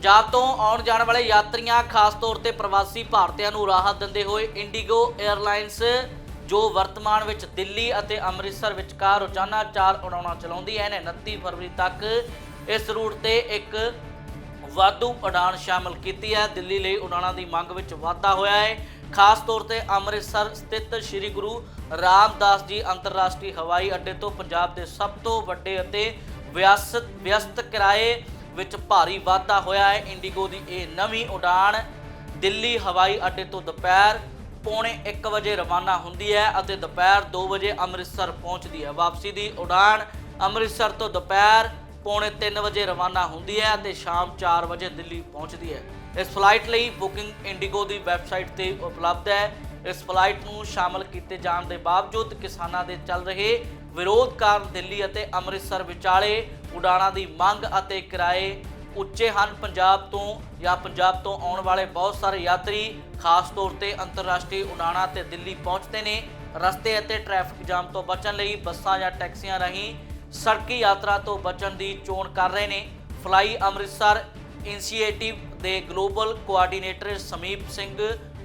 ਪੰਜਾਬ ਤੋਂ ਆਉਣ ਜਾਣ ਵਾਲੇ ਯਾਤਰੀਆਂ, ਖਾਸ ਤੌਰ ਤੇ ਪ੍ਰਵਾਸੀ ਭਾਰਤੀਆਂ ਨੂੰ ਰਾਹਤ ਦਿੰਦੇ ਹੋਏ ਇੰਡੀਗੋ 에ਅਰਲਾਈਨਸ ਜੋ ਵਰਤਮਾਨ ਵਿੱਚ ਦਿੱਲੀ ਅਤੇ ਅੰਮ੍ਰਿਤਸਰ ਵਿਚਕਾਰ ਰੋਜ਼ਾਨਾ ਚਾਰ ਉਡਾਣਾਂ ਚਲਾਉਂਦੀ ਹੈ ਨੇ 29 ਫਰਵਰੀ ਤੱਕ ਇਸ ਰੂਟ ਤੇ ਇੱਕ ਵਾਧੂ ਉਡਾਣ ਸ਼ਾਮਲ ਕੀਤੀ ਹੈ। ਦਿੱਲੀ ਲਈ ਉਡਾਣਾਂ ਦੀ ਮੰਗ ਵਿੱਚ ਵਾਧਾ ਹੋਇਆ ਹੈ। ਖਾਸ ਤੌਰ ਤੇ ਅੰਮ੍ਰਿਤਸਰ ਸਥਿਤ ਸ੍ਰੀ ਗੁਰੂ ਰਾਮਦਾਸ ਜੀ ਅੰਤਰਰਾਸ਼ਟਰੀ ਹਵਾਈ ਅੱਡੇ ਤੋਂ ਪੰਜਾਬ ਦੇ ਸਭ ਤੋਂ ਵੱਡੇ ਅਤੇ ਵਿਅਸਤ ਵਿਅਸਤ ਕਿਰਾਏ ਵਿੱਚ ਭਾਰੀ ਵਾਧਾ ਹੋਇਆ ਹੈ। ਇੰਡੀਗੋ ਦੀ ਇਹ ਨਵੀਂ ਉਡਾਣ ਦਿੱਲੀ ਹਵਾਈ ਅੱਡੇ ਤੋਂ ਦੁਪਹਿਰ ਪੌਣੇ 1 ਵਜੇ ਰਵਾਨਾ ਹੁੰਦੀ ਹੈ ਅਤੇ ਦੁਪਹਿਰ 2 ਵਜੇ ਅੰਮ੍ਰਿਤਸਰ ਪਹੁੰਚਦੀ ਹੈ। ਵਾਪਸੀ ਦੀ ਉਡਾਣ ਅੰਮ੍ਰਿਤਸਰ ਤੋਂ ਦੁਪਹਿਰ ਪੌਣੇ 3 ਵਜੇ ਰਵਾਨਾ ਹੁੰਦੀ ਹੈ ਅਤੇ ਸ਼ਾਮ 4 ਵਜੇ ਦਿੱਲੀ ਪਹੁੰਚਦੀ ਹੈ। ਇਸ ਫਲਾਈਟ ਲਈ ਬੁਕਿੰਗ ਇੰਡੀਗੋ ਦੀ ਵੈਬਸਾਈਟ ਤੇ ਉਪਲਬਧ ਹੈ। ਇਸ ਫਲਾਈਟ ਨੂੰ ਸ਼ਾਮਲ ਕੀਤੇ ਜਾਣ ਦੇ ਬਾਵਜੂਦ ਕਿਸਾਨਾਂ ਦੇ ਚੱਲ ਰਹੇ ਵਿਰੋਧ ਕਾਰਨ ਦਿੱਲੀ ਅਤੇ ਅੰਮ੍ਰਿਤਸਰ ਵਿਚਾਲੇ ਉਡਾਣਾਂ ਦੀ ਮੰਗ ਅਤੇ ਕਿਰਾਏ ਉੱਚੇ ਹਨ। ਪੰਜਾਬ ਤੋਂ ਜਾਂ ਪੰਜਾਬ ਤੋਂ ਆਉਣ ਵਾਲੇ ਬਹੁਤ ਸਾਰੇ ਯਾਤਰੀ ਖਾਸ ਤੌਰ ਤੇ ਅੰਤਰਰਾਸ਼ਟਰੀ ਉਡਾਣਾਂ ਤੇ ਦਿੱਲੀ ਪਹੁੰਚਦੇ ਨੇ। ਰਸਤੇ ਅਤੇ ਟ੍ਰੈਫਿਕ ਜਾਮ ਤੋਂ ਬਚਣ ਲਈ ਬੱਸਾਂ ਜਾਂ ਟੈਕਸੀਆਂ ਰਾਹੀਂ ਸੜਕੀ ਯਾਤਰਾ ਤੋਂ ਬਚਣ ਦੀ ਚੋਣ ਕਰ ਰਹੇ ਨੇ। ਫਲਾਈ ਅੰਮ੍ਰਿਤਸਰ ਇਨੀਸ਼ੀਏਟਿਵ ਦੇ ਗਲੋਬਲ ਕੋਆਰਡੀਨੇਟਰ ਸਮੀਪ ਸਿੰਘ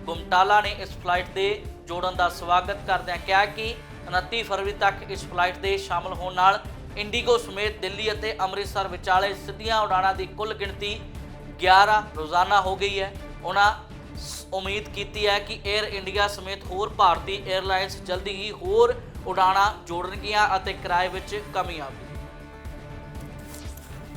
ਗੁਮਟਾਲਾ ਨੇ ਇਸ ਫਲਾਈਟ ਦੇ ਜੋੜਨ ਦਾ ਸਵਾਗਤ ਕਰਦਿਆਂ ਕਿਹਾ ਕਿ 29 ਫਰਵਰੀ ਤੱਕ ਇਸ ਫਲਾਈਟ ਦੇ ਸ਼ਾਮਲ ਹੋਣ ਨਾਲ ਇੰਡੀਗੋ ਸਮੇਤ ਦਿੱਲੀ ਅਤੇ ਅੰਮ੍ਰਿਤਸਰ ਵਿਚਾਲੇ ਸਿੱਧੀਆਂ ਉਡਾਣਾਂ ਦੀ ਕੁੱਲ ਗਿਣਤੀ 11 ਰੋਜ਼ਾਨਾ ਹੋ ਗਈ ਹੈ। ਉਹਨਾਂ ਸ- ਉਮੀਦ ਕੀਤੀ ਹੈ ਕਿ 에ਅਰ ਇੰਡੀਆ ਸਮੇਤ ਹੋਰ ਭਾਰਤੀ 에ਅਰਲਾਈਨਸ ਜਲਦੀ ਹੀ ਹੋਰ ਉਡਾਣਾਂ ਜੋੜਨਗੀਆਂ ਅਤੇ ਕਿਰਾਏ ਵਿੱਚ ਕਮੀ ਆਵੇਗੀ